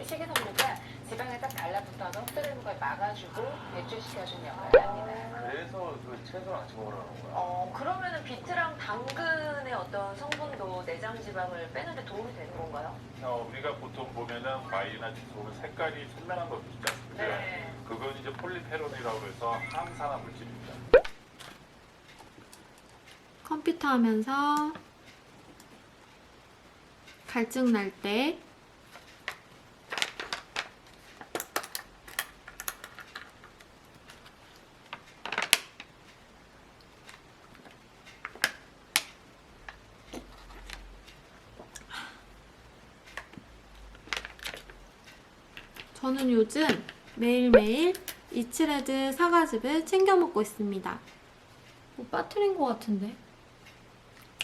우리 식이섬유가 지방에 딱 달라붙어서 흡수되는 걸 막아주고 배출시켜주는 역할을 합니다. 그래서 그 채소랑 같이 먹으라는 거야. 어, 그러면은 비트랑 당근의 어떤 성분도 내장 지방을 빼는데 도움이 되는 건가요? 어, 우리가 보통 보면은 과일이나 채소 보면 색깔이 선명한 거 있지 않습니까? 네. 그건 이제 폴리페놀이라고 해서 항산화 물질입니다. 컴퓨터 하면서 갈증 날 때 저는 요즘 매일매일 이츠레드 사과즙을 챙겨 먹고 있습니다. 뭐 빠뜨린 것 같은데?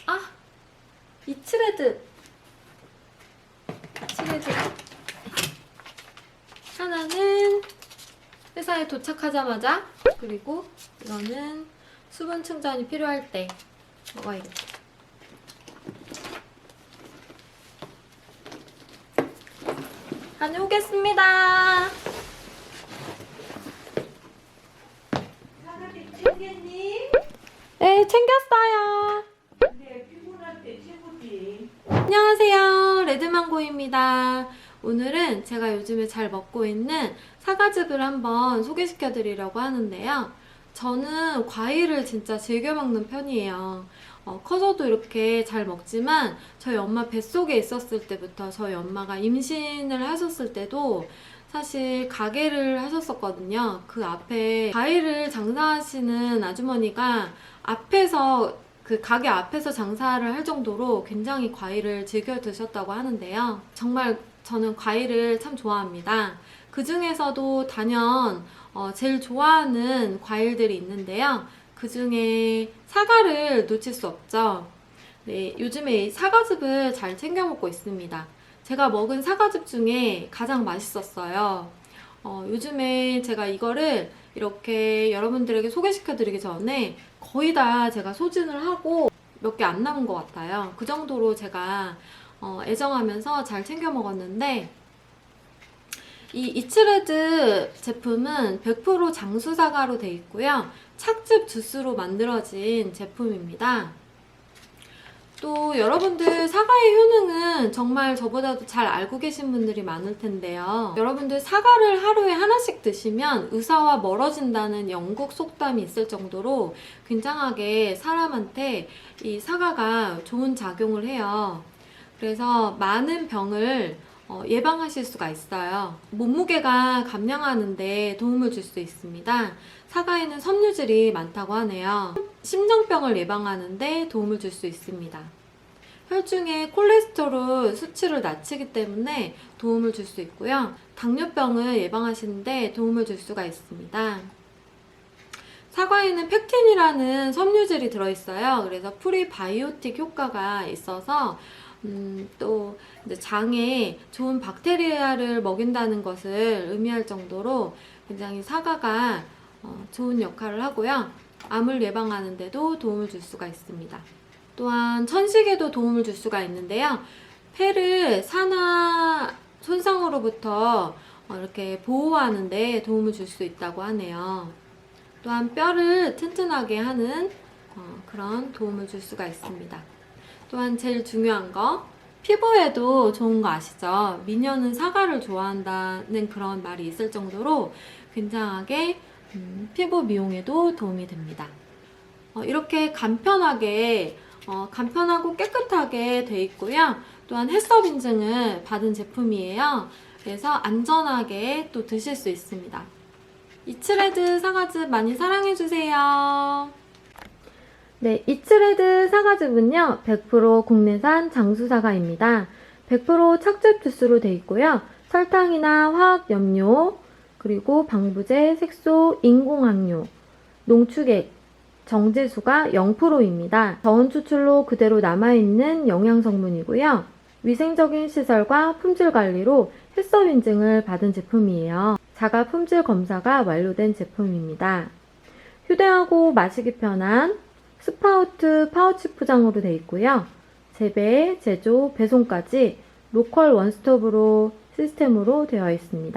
아! 이츠레드! 이츠레드. 하나는 회사에 도착하자마자, 그리고 이거는 수분 충전이 필요할 때 먹어야겠다. 다녀오겠습니다. 챙겼니? 네, 챙겼어요. 네, 피곤할 때 최고지. 안녕하세요. 레드망고입니다. 오늘은 제가 요즘에 잘 먹고 있는 사과즙을 한번 소개시켜 드리려고 하는데요. 저는 과일을 진짜 즐겨 먹는 편이에요. 어, 커서도 이렇게 잘 먹지만 저희 엄마 뱃속에 있었을 때부터 저희 엄마가 임신을 하셨을 때도 사실 가게를 하셨었거든요. 그 앞에 과일을 장사하시는 아주머니가 앞에서 그 가게 앞에서 장사를 할 정도로 굉장히 과일을 즐겨 드셨다고 하는데요. 정말 저는 과일을 참 좋아합니다. 그 중에서도 단연 어, 제일 좋아하는 과일들이 있는데요. 그 중에 사과를 놓칠 수 없죠. 네, 요즘에 이 사과즙을 잘 챙겨 먹고 있습니다. 제가 먹은 사과즙 중에 가장 맛있었어요. 어, 요즘에 제가 이거를 이렇게 여러분들에게 소개시켜 드리기 전에 거의 다 제가 소진을 하고 몇 개 안 남은 것 같아요. 그 정도로 제가 어, 애정하면서 잘 챙겨 먹었는데 이 이츠레드 제품은 100% 장수 사과로 되어 있고요. 착즙 주스로 만들어진 제품입니다. 또 여러분들 사과의 효능은 정말 저보다도 잘 알고 계신 분들이 많을 텐데요. 여러분들 사과를 하루에 하나씩 드시면 의사와 멀어진다는 영국 속담이 있을 정도로 굉장하게 사람한테 이 사과가 좋은 작용을 해요. 그래서 많은 병을 어, 예방하실 수가 있어요. 몸무게가 감량하는데 도움을 줄 수 있습니다. 사과에는 섬유질이 많다고 하네요. 심장병을 예방하는데 도움을 줄 수 있습니다. 혈중의 콜레스테롤 수치를 낮추기 때문에 도움을 줄 수 있고요. 당뇨병을 예방하시는데 도움을 줄 수가 있습니다. 사과에는 펙틴이라는 섬유질이 들어있어요. 그래서 프리바이오틱 효과가 있어서 음, 또 장에 좋은 박테리아를 먹인다는 것을 의미할 정도로 굉장히 사과가 어, 좋은 역할을 하고요. 암을 예방하는데도 도움을 줄 수가 있습니다. 또한 천식에도 도움을 줄 수가 있는데요. 폐를 산화 손상으로부터 어, 이렇게 보호하는데 도움을 줄 수 있다고 하네요. 또한 뼈를 튼튼하게 하는 어, 그런 도움을 줄 수가 있습니다. 또한 제일 중요한 거 피부에도 좋은 거 아시죠? 미녀는 사과를 좋아한다는 그런 말이 있을 정도로 굉장하게 음, 피부 미용에도 도움이 됩니다. 어, 이렇게 간편하게 어, 간편하고 깨끗하게 돼 있고요. 또한 햇섭 인증을 받은 제품이에요. 그래서 안전하게 또 드실 수 있습니다. 이츠레드 사과즙 많이 사랑해주세요. 네, 이츠레드 사과즙은요, 100% 국내산 장수사과입니다. 100% 착즙 주스로 되어 있고요. 설탕이나 화학 염료, 그리고 방부제, 색소, 인공항료, 농축액, 정제수가 0%입니다. 저온 추출로 그대로 남아있는 영양 성분이고요. 위생적인 시설과 품질 관리로 햇섭 인증을 받은 제품이에요. 자가 품질 검사가 완료된 제품입니다. 휴대하고 마시기 편한 스파우트 파우치 포장으로 되어 있고요. 재배, 제조, 배송까지 로컬 원스톱으로 시스템으로 되어 있습니다.